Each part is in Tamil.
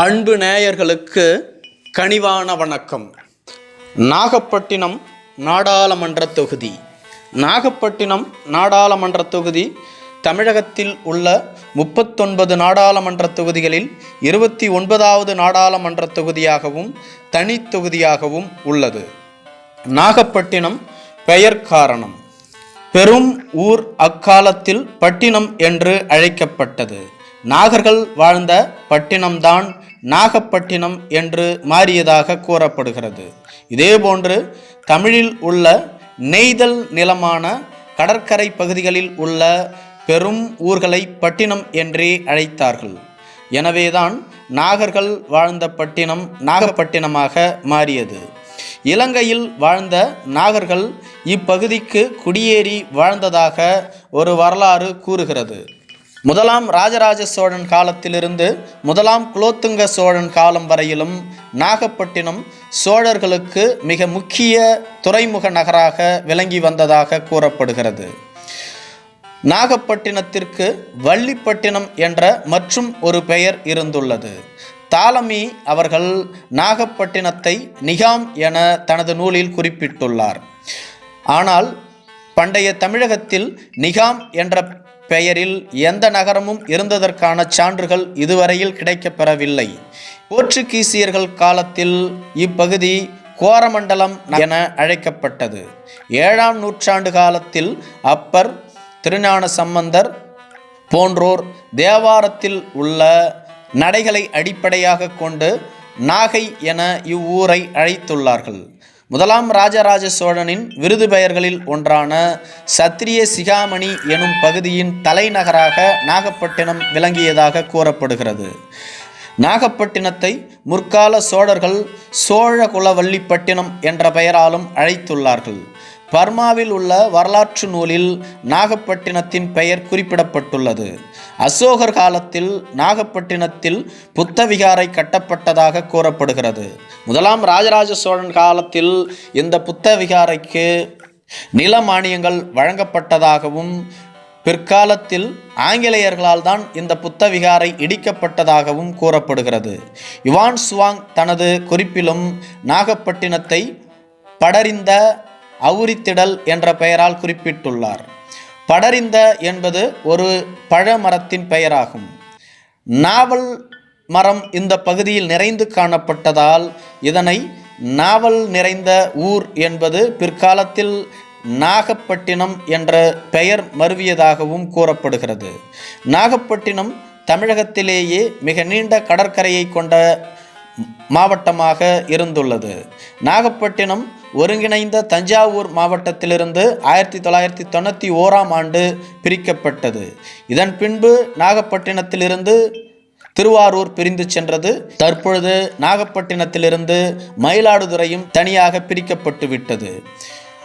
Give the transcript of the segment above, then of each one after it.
அன்பு நேயர்களுக்கு கனிவான வணக்கம். நாகப்பட்டினம் நாடாளுமன்ற தொகுதி. நாகப்பட்டினம் நாடாளுமன்ற தொகுதி தமிழகத்தில் உள்ள முப்பத்தொன்பது நாடாளுமன்ற தொகுதிகளில் இருபத்தி ஒன்பதாவது நாடாளுமன்ற தொகுதியாகவும் தனித்தொகுதியாகவும் உள்ளது. நாகப்பட்டினம் பெயர் காரணம். பெரும் ஊர் அக்காலத்தில் பட்டினம் என்று அழைக்கப்பட்டது. நாகர்கள் வாழ்ந்த பட்டினம்தான் நாகப்பட்டினம் என்று மாறியதாக கூறப்படுகிறது. இதேபோன்று தமிழில் உள்ள நெய்தல் நிலமான கடற்கரை பகுதிகளில் உள்ள பெரும் ஊர்களை பட்டினம் என்றே அழைத்தார்கள். எனவேதான் நாகர்கள் வாழ்ந்த பட்டினம் நாகப்பட்டினமாக மாறியது. இலங்கையில் வாழ்ந்த நாகர்கள் இப்பகுதிக்கு குடியேறி வாழ்ந்ததாக ஒரு வரலாறு கூறுகிறது. முதலாம் ராஜராஜ சோழன் காலத்திலிருந்து முதலாம் குலோத்துங்க சோழன் காலம் வரையிலும் நாகப்பட்டினம் சோழர்களுக்கு மிக முக்கிய துறைமுக நகராக விளங்கி வந்ததாக கூறப்படுகிறது. நாகப்பட்டினத்திற்கு வள்ளிப்பட்டினம் என்ற மற்றும் ஒரு பெயர் இருந்துள்ளது. தாலமி அவர்கள் நாகப்பட்டினத்தை நிகாம் என தனது நூலில் குறிப்பிட்டுள்ளார். ஆனால் பண்டைய தமிழகத்தில் நிகாம் என்ற பெயரில் எந்த நகரமும் இருந்ததற்கான சான்றுகள் இதுவரையில் கிடைக்கப்பெறவில்லை. போர்ச்சுகீசியர்கள் காலத்தில் இப்பகுதி கோரமண்டலம் என அழைக்கப்பட்டது. ஏழாம் நூற்றாண்டு காலத்தில் அப்பர் திருஞான சம்பந்தர் போன்றோர் தேவாரத்தில் உள்ள நடைகளை அடிப்படையாக கொண்டு நாகை என இவ்வூரை அழைத்துள்ளார்கள். முதலாம் ராஜராஜ சோழனின் விருது பெயர்களில் ஒன்றான சத்திரிய சிகாமணி எனும் பகுதியின் தலைநகராக நாகப்பட்டினம் விளங்கியதாக கூறப்படுகிறது. நாகப்பட்டினத்தை முற்கால சோழர்கள் சோழகுலவல்லிப்பட்டினம் என்ற பெயராலும் அழைத்துள்ளார்கள். பர்மாவில் உள்ள வரலாற்று நூலில் நாகப்பட்டினத்தின் பெயர் குறிப்பிடப்பட்டுள்ளது. அசோகர் காலத்தில் நாகப்பட்டினத்தில் புத்தவிகாரை கட்டப்பட்டதாக கூறப்படுகிறது. முதலாம் ராஜராஜ சோழன் காலத்தில் இந்த புத்தவிகாரைக்கு நில மானியங்கள் வழங்கப்பட்டதாகவும் பிற்காலத்தில் ஆங்கிலேயர்களால் தான் இந்த புத்தவிகாரை இடிக்கப்பட்டதாகவும் கூறப்படுகிறது. யுவான் சுவாங் தனது குறிப்பிலும் நாகப்பட்டினத்தை படரிந்த அவுரித்திடல் என்ற பெயரால் குறிப்பிட்டுள்ளார். படரிந்த என்பது ஒரு பழமரத்தின் பெயராகும். நாவல் மரம் இந்த பகுதியில் நிறைந்து காணப்பட்டதால் இதனை நாவல் நிறைந்த ஊர் என்பது பிற்காலத்தில் நாகப்பட்டினம் என்ற பெயர் மருவியதாகவும் கூறப்படுகிறது. நாகப்பட்டினம் தமிழகத்திலேயே மிக நீண்ட கடற்கரையை கொண்ட மாவட்டமாக இருந்துள்ளது. நாகப்பட்டினம் ஒருங்கிணைந்த தஞ்சாவூர் மாவட்டத்திலிருந்து ஆயிரத்தி தொள்ளாயிரத்தி தொண்ணூற்றி ஓராம் ஆண்டு பிரிக்கப்பட்டது. இதன் பின்பு நாகப்பட்டினத்திலிருந்து திருவாரூர் பிரிந்து சென்றது. தற்பொழுது நாகப்பட்டினத்திலிருந்து மயிலாடுதுறையும் தனியாக பிரிக்கப்பட்டு விட்டது.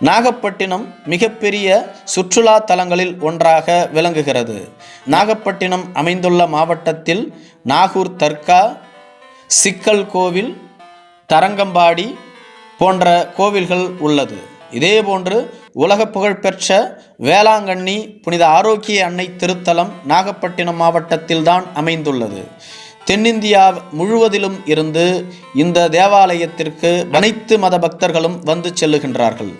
நாகப்பட்டினம் மிகப்பெரிய சுற்றுலா தலங்களில் ஒன்றாக விளங்குகிறது. நாகப்பட்டினம் அமைந்துள்ள மாவட்டத்தில் நாகூர் தர்கா சிக்கல் கோவில் தரங்கம்பாடி போன்ற கோவில்கள் உள்ளது. இதேபோன்று உலக புகழ்பெற்ற வேளாங்கண்ணி புனித ஆரோக்கிய அன்னை திருத்தலம் நாகப்பட்டினம் மாவட்டத்தில்தான் அமைந்துள்ளது. தென்னிந்தியா முழுவதிலும் இருந்து இந்த தேவாலயத்திற்கு அனைத்து மத பக்தர்களும் வந்து செல்லுகின்றார்கள்.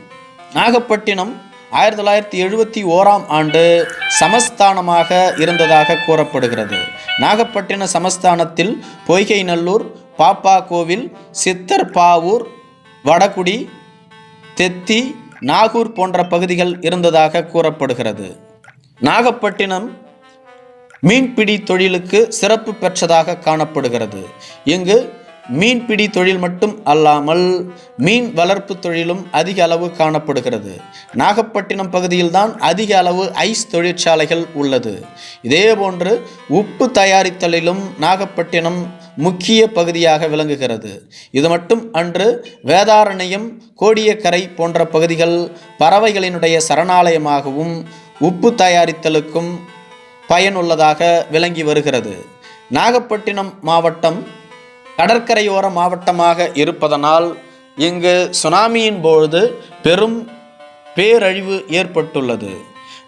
நாகப்பட்டினம் ஆயிரத்தி தொள்ளாயிரத்தி எழுபத்தி ஓராம் ஆண்டு சமஸ்தானமாக இருந்ததாக கூறப்படுகிறது. நாகப்பட்டின சமஸ்தானத்தில் பொய்கை நல்லூர் பாப்பா கோவில் சித்தர் பாவூர் வடகுடி தெத்தி நாகூர் போன்ற பகுதிகள் இருந்ததாக கூறப்படுகிறது. நாகப்பட்டினம் மீன்பிடி தொழிலுக்கு சிறப்பு பெற்றதாக காணப்படுகிறது. இங்கு மீன்பிடி தொழில் மட்டும் அல்லாமல் மீன் வளர்ப்பு தொழிலும் அதிக அளவு காணப்படுகிறது. நாகப்பட்டினம் பகுதியில்தான் அதிக அளவு ஐஸ் தொழிற்சாலைகள் உள்ளது. இதேபோன்று உப்பு தயாரித்தலிலும் நாகப்பட்டினம் முக்கிய பகுதியாக விளங்குகிறது. இது மட்டும் அன்று வேதாரண்யம் கோடியக்கரை போன்ற பகுதிகள் பறவைகளினுடைய சரணாலயமாகவும் உப்பு தயாரித்தலுக்கும் பயனுள்ளதாக விளங்கி வருகிறது. நாகப்பட்டினம் மாவட்டம் கடற்கரையோர மாவட்டமாக இருப்பதனால் இங்கு சுனாமியின் பொழுது பெரும் பேரழிவு ஏற்பட்டுள்ளது.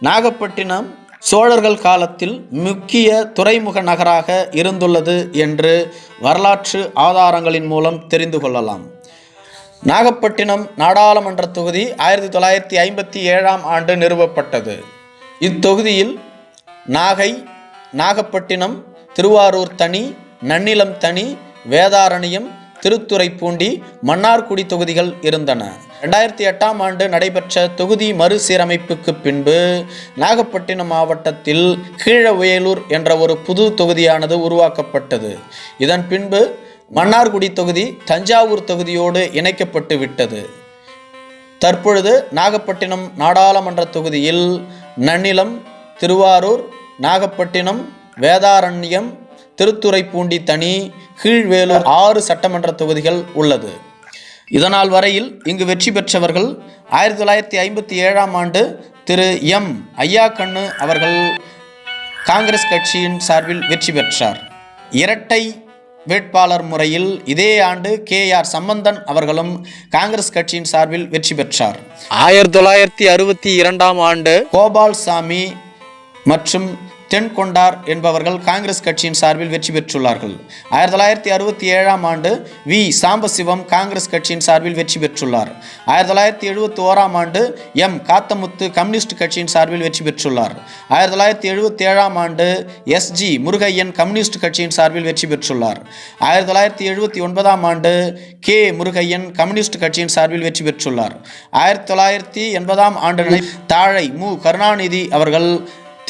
நாகப்பட்டினம் சோழர்கள் காலத்தில் முக்கிய துறைமுக நகராக இருந்துள்ளது என்று வரலாற்று ஆதாரங்களின் மூலம் தெரிந்து கொள்ளலாம். நாகப்பட்டினம் நாடாளுமன்ற தொகுதி ஆயிரத்தி தொள்ளாயிரத்தி ஐம்பத்தி ஏழாம் ஆண்டு நிறுவப்பட்டது. இத்தொகுதியில் நாகை நாகப்பட்டினம் திருவாரூர் தனி நன்னிலம் தனி வேதாரண்யம் திருத்துறைப்பூண்டி மன்னார்குடி தொகுதிகள் இருந்தன. ரெண்டாயிரத்தி எட்டாம் ஆண்டு நடைபெற்ற தொகுதி மறுசீரமைப்புக்கு பின்பு நாகப்பட்டினம் மாவட்டத்தில் கீழவேலூர் என்ற ஒரு புது தொகுதியானது உருவாக்கப்பட்டது. இதன் பின்பு மன்னார்குடி தொகுதி தஞ்சாவூர் தொகுதியோடு இணைக்கப்பட்டு விட்டது. தற்பொழுது நாகப்பட்டினம் நாடாளுமன்ற தொகுதியில் நன்னிலம் திருவாரூர் நாகப்பட்டினம் வேதாரண்யம் திருத்துறைப்பூண்டி தனி கீழ்வேலூர் ஆறு சட்டமன்ற தொகுதிகள் உள்ளது. இதனால் வரையில் இங்கு வெற்றி பெற்றவர்கள் ஆயிரத்தி தொள்ளாயிரத்தி ஐம்பத்தி ஏழாம் ஆண்டு திரு எம். ஐயா கண்ணு அவர்கள் காங்கிரஸ் கட்சியின் சார்பில் வெற்றி பெற்றார். இரட்டை வேட்பாளர் முறையில் இதே ஆண்டு கே. ஆர். சம்பந்தன் அவர்களும் காங்கிரஸ் கட்சியின் சார்பில் வெற்றி பெற்றார். ஆயிரத்தி தொள்ளாயிரத்தி அறுபத்தி இரண்டாம் ஆண்டு கோபால்சாமி மற்றும் தென்கொண்டார் என்பவர்கள் காங்கிரஸ் கட்சியின் சார்பில் வெற்றி பெற்றுள்ளார்கள். ஆயிரத்தி தொள்ளாயிரத்தி அறுபத்தி ஏழாம் ஆண்டு வி. சாம்பசிவம் காங்கிரஸ் கட்சியின் சார்பில் வெற்றி பெற்றுள்ளார். ஆயிரத்தி தொள்ளாயிரத்தி எழுபத்தி ஓராம் ஆண்டு எம். காத்தமுத்து கம்யூனிஸ்ட் கட்சியின் சார்பில் வெற்றி பெற்றுள்ளார். ஆயிரத்தி தொள்ளாயிரத்தி எழுபத்தி ஏழாம் ஆண்டு எஸ்ஜி முருகையன் கம்யூனிஸ்ட் கட்சியின் சார்பில் வெற்றி பெற்றுள்ளார். ஆயிரத்தி தொள்ளாயிரத்தி எழுபத்தி ஒன்பதாம் ஆண்டு கே. முருகையன் கம்யூனிஸ்ட் கட்சியின் சார்பில் வெற்றி பெற்றுள்ளார். ஆயிரத்தி தொள்ளாயிரத்தி எண்பதாம் ஆண்டு தாழை மு. கருணாநிதி அவர்கள்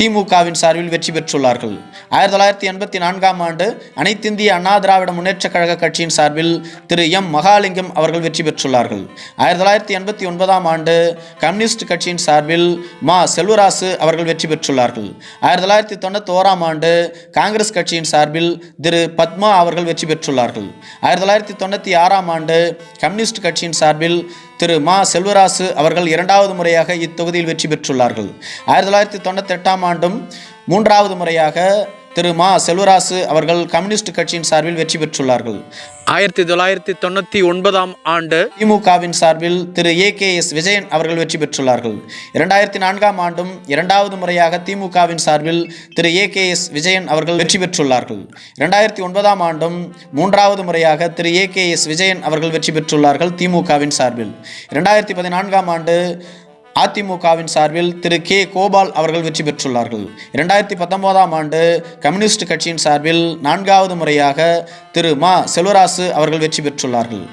திமுகவின் சார்பில் வெற்றி பெற்றுள்ளார்கள். ஆயிரத்தி தொள்ளாயிரத்தி எண்பத்தி நான்காம் ஆண்டு அனைத்திந்திய அண்ணா திராவிட முன்னேற்றக் கழக கட்சியின் சார்பில் திரு எம் மகாலிங்கம் அவர்கள் வெற்றி பெற்றுள்ளார்கள். ஆயிரத்தி தொள்ளாயிரத்தி எண்பத்தி ஒன்பதாம் ஆண்டு கம்யூனிஸ்ட் கட்சியின் சார்பில் மா. செல்வராசு அவர்கள் வெற்றி பெற்றுள்ளார்கள். ஆயிரத்தி தொள்ளாயிரத்தி தொண்ணூற்றி ஓராம் ஆண்டு காங்கிரஸ் கட்சியின் சார்பில் திரு பத்மா அவர்கள் வெற்றி பெற்றுள்ளார்கள். ஆயிரத்தி தொள்ளாயிரத்தி தொண்ணூற்றி ஆறாம் ஆண்டு கம்யூனிஸ்ட் கட்சியின் சார்பில் திரு மா செல்வராசு அவர்கள் இரண்டாவது முறையாக இத்தொகுதியில் வெற்றி பெற்றுள்ளார்கள். ஆயிரத்தி தொள்ளாயிரத்தி தொண்ணூற்றி எட்டாம் ஆண்டும் மூன்றாவது முறையாக திரு மா செல்வராசு அவர்கள் கம்யூனிஸ்ட் கட்சியின் சார்பில் வெற்றி பெற்றுள்ளார்கள். ஆயிரத்தி தொள்ளாயிரத்தி தொண்ணூற்றி ஒன்பதாம் ஆண்டு திமுகவின் சார்பில் Thiru A K S Vijayan அவர்கள் வெற்றி பெற்றுள்ளார்கள். இரண்டாயிரத்தி நான்காம் ஆண்டும் இரண்டாவது முறையாக திமுகவின் சார்பில் Thiru A K S Vijayan அவர்கள் வெற்றி பெற்றுள்ளார்கள். இரண்டாயிரத்தி ஒன்பதாம் ஆண்டும் மூன்றாவது முறையாக Thiru A K S Vijayan அவர்கள் வெற்றி பெற்றுள்ளார்கள் திமுகவின் சார்பில். இரண்டாயிரத்தி பதினான்காம் ஆண்டு அதிமுகவின் சார்பில் திரு கே. கோபால் அவர்கள் வெற்றி பெற்றுள்ளார்கள். இரண்டாயிரத்தி பத்தொன்பதாம் ஆண்டு கம்யூனிஸ்ட் கட்சியின் சார்பில் நான்காவது முறையாக திரு மா. செல்வராசு அவர்கள் வெற்றி பெற்றுள்ளார்கள்.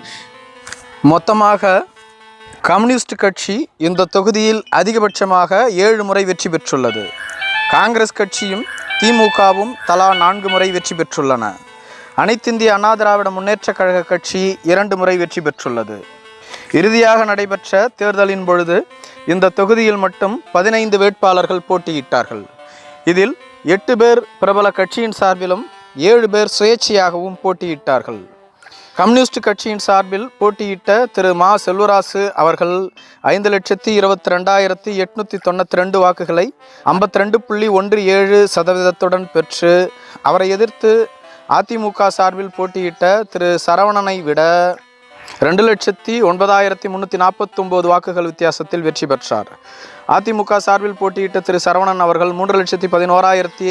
மொத்தமாக கம்யூனிஸ்ட் கட்சி இந்த தொகுதியில் அதிகபட்சமாக ஏழு முறை வெற்றி பெற்றுள்ளது. காங்கிரஸ் கட்சியும் திமுகவும் தலா நான்கு முறை வெற்றி பெற்றுள்ளன. அனைத்திந்திய அண்ணா திராவிட முன்னேற்றக் கழக கட்சி இரண்டு முறை வெற்றி பெற்றுள்ளது. இறுதியாக நடைபெற்ற தேர்தலின் பொழுது இந்த தொகுதியில் மட்டும் பதினைந்து வேட்பாளர்கள் போட்டியிட்டார்கள். இதில் எட்டு பேர் பிரபல கட்சியின் சார்பிலும் ஏழு பேர் சுயேட்சையாகவும் போட்டியிட்டார்கள். கம்யூனிஸ்ட் கட்சியின் சார்பில் போட்டியிட்ட திரு மா செல்வராசு அவர்கள் ஐந்து லட்சத்தி இருபத்தி ரெண்டாயிரத்தி எட்நூற்றி தொண்ணூற்றி ரெண்டு வாக்குகளை ஐம்பத்தி ரெண்டு புள்ளி ஒன்று ஏழு சதவீதத்துடன் பெற்று அவரை எதிர்த்து அதிமுக சார்பில் போட்டியிட்ட திரு சரவணனை விட ரெண்டு லட்சத்தி ஒன்பதாயிரத்தி முந்நூற்றி நாற்பத்தொம்போது வாக்குகள் வித்தியாசத்தில் வெற்றி பெற்றார். அதிமுக சார்பில் போட்டியிட்ட திரு சரவணன் அவர்கள் மூன்று லட்சத்தி பதினோராயிரத்தி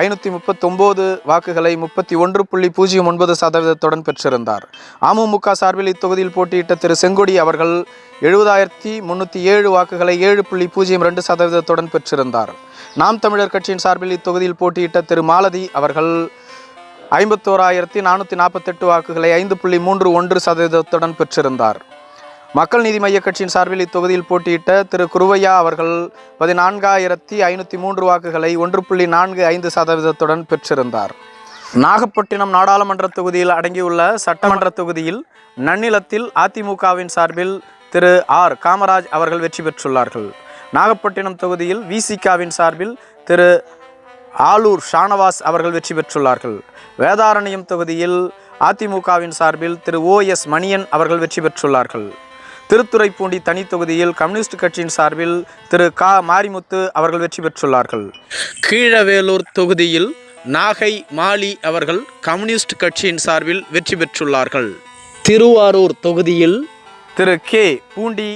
ஐநூற்றி முப்பத்தொம்போது வாக்குகளை முப்பத்தி ஒன்று புள்ளி பூஜ்ஜியம் ஒன்பது சதவீதத்துடன் பெற்றிருந்தார். அமமுக சார்பில் இத்தொகுதியில் போட்டியிட்ட திரு செங்கொடி அவர்கள் எழுபதாயிரத்தி முந்நூற்றி ஏழு வாக்குகளை ஏழு புள்ளி பூஜ்ஜியம் ரெண்டு சதவீதத்துடன் பெற்றிருந்தார். நாம் தமிழர் கட்சியின் சார்பில் இத்தொகுதியில் போட்டியிட்ட திரு மாலதி அவர்கள் ஐம்பத்தோராயிரத்தி நானூற்றி நாற்பத்தெட்டு வாக்குகளை ஐந்து புள்ளி மூன்று ஒன்று சதவீதத்துடன் பெற்றிருந்தார். மக்கள் நீதி மைய கட்சியின் சார்பில் இத்தொகுதியில் போட்டியிட்ட திரு குருவையா அவர்கள் பதினான்காயிரத்தி ஐநூற்றி மூன்று வாக்குகளை ஒன்று புள்ளி நான்கு ஐந்து சதவீதத்துடன் பெற்றிருந்தார். நாகப்பட்டினம் நாடாளுமன்ற தொகுதியில் அடங்கியுள்ள சட்டமன்ற தொகுதியில் நன்னிலத்தில் அதிமுகவின் சார்பில் திரு ஆர் காமராஜ் அவர்கள் வெற்றி பெற்றுள்ளார்கள். நாகப்பட்டினம் தொகுதியில் விசிகாவின் சார்பில் திரு ஆலூர் ஷானவாஸ் அவர்கள் வெற்றி பெற்றுள்ளார்கள். வேதாரண்யம் தொகுதியில் அதிமுகவின் சார்பில் திரு ஓ எஸ் மணியன் அவர்கள் வெற்றி பெற்றுள்ளார்கள். திருத்துறைப்பூண்டி தனி தொகுதியில் கம்யூனிஸ்ட் கட்சியின் சார்பில் திரு கா மாரிமுத்து அவர்கள் வெற்றி பெற்றுள்ளார்கள். கீழவேலூர் தொகுதியில் நாகை மாலி அவர்கள் கம்யூனிஸ்ட் கட்சியின் சார்பில் வெற்றி பெற்றுள்ளார்கள். திருவாரூர் தொகுதியில் திரு கே பூண்டி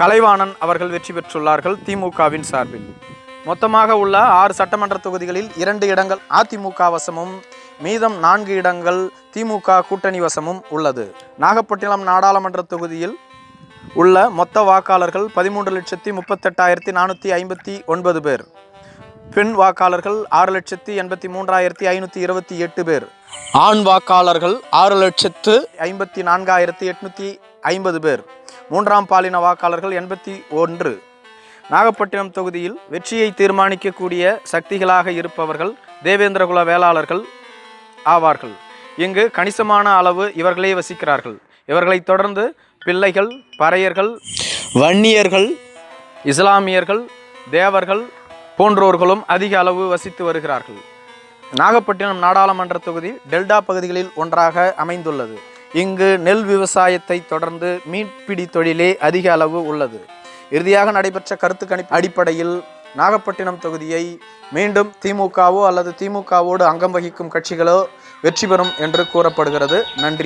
கலைவாணன் அவர்கள் வெற்றி பெற்றுள்ளார்கள் திமுகவின் சார்பில். மொத்தமாக உள்ள ஆறு சட்டமன்ற தொகுதிகளில் இரண்டு இடங்கள் அதிமுக வசமும் மீதம் நான்கு இடங்கள் திமுக கூட்டணி வசமும் உள்ளது. நாகப்பட்டினம் நாடாளுமன்ற தொகுதியில் உள்ள மொத்த வாக்காளர்கள் பதிமூன்று லட்சத்தி முப்பத்தெட்டாயிரத்தி நானூற்றி ஐம்பத்தி ஒன்பது பேர். பெண் வாக்காளர்கள் ஆறு லட்சத்தி எண்பத்தி மூன்றாயிரத்தி ஐநூற்றி இருபத்தி எட்டு பேர். ஆண் வாக்காளர்கள் ஆறு லட்சத்து ஐம்பத்தி நான்காயிரத்தி எட்நூற்றி ஐம்பது பேர். மூன்றாம் பாலின வாக்காளர்கள் எண்பத்தி ஒன்று. நாகப்பட்டினம் தொகுதியில் வெற்றியை தீர்மானிக்கக்கூடிய சக்திகளாக இருப்பவர்கள் தேவேந்திரகுல வேளாளர்கள் ஆவார்கள். இங்கு கணிசமான அளவு இவர்களே வசிக்கிறார்கள். இவர்களை தொடர்ந்து பிள்ளைகள் பறையர்கள் வன்னியர்கள் இஸ்லாமியர்கள் தேவர்கள் போன்றோர்களும் அதிக அளவு வசித்து வருகிறார்கள். நாகப்பட்டினம் நாடாளுமன்ற தொகுதி டெல்டா பகுதிகளில் ஒன்றாக அமைந்துள்ளது. இங்கு நெல் விவசாயத்தை தொடர்ந்து மீன்பிடி தொழிலே அதிக அளவு உள்ளது. இறுதியாக நடைபெற்ற கருத்து கணிப்பு அடிப்படையில் நாகப்பட்டினம் தொகுதியை மீண்டும் திமுகவோ அல்லது திமுகவோடு அங்கம் வகிக்கும் கட்சிகளோ வெற்றி பெறும் என்று கூறப்படுகிறது. நன்றி.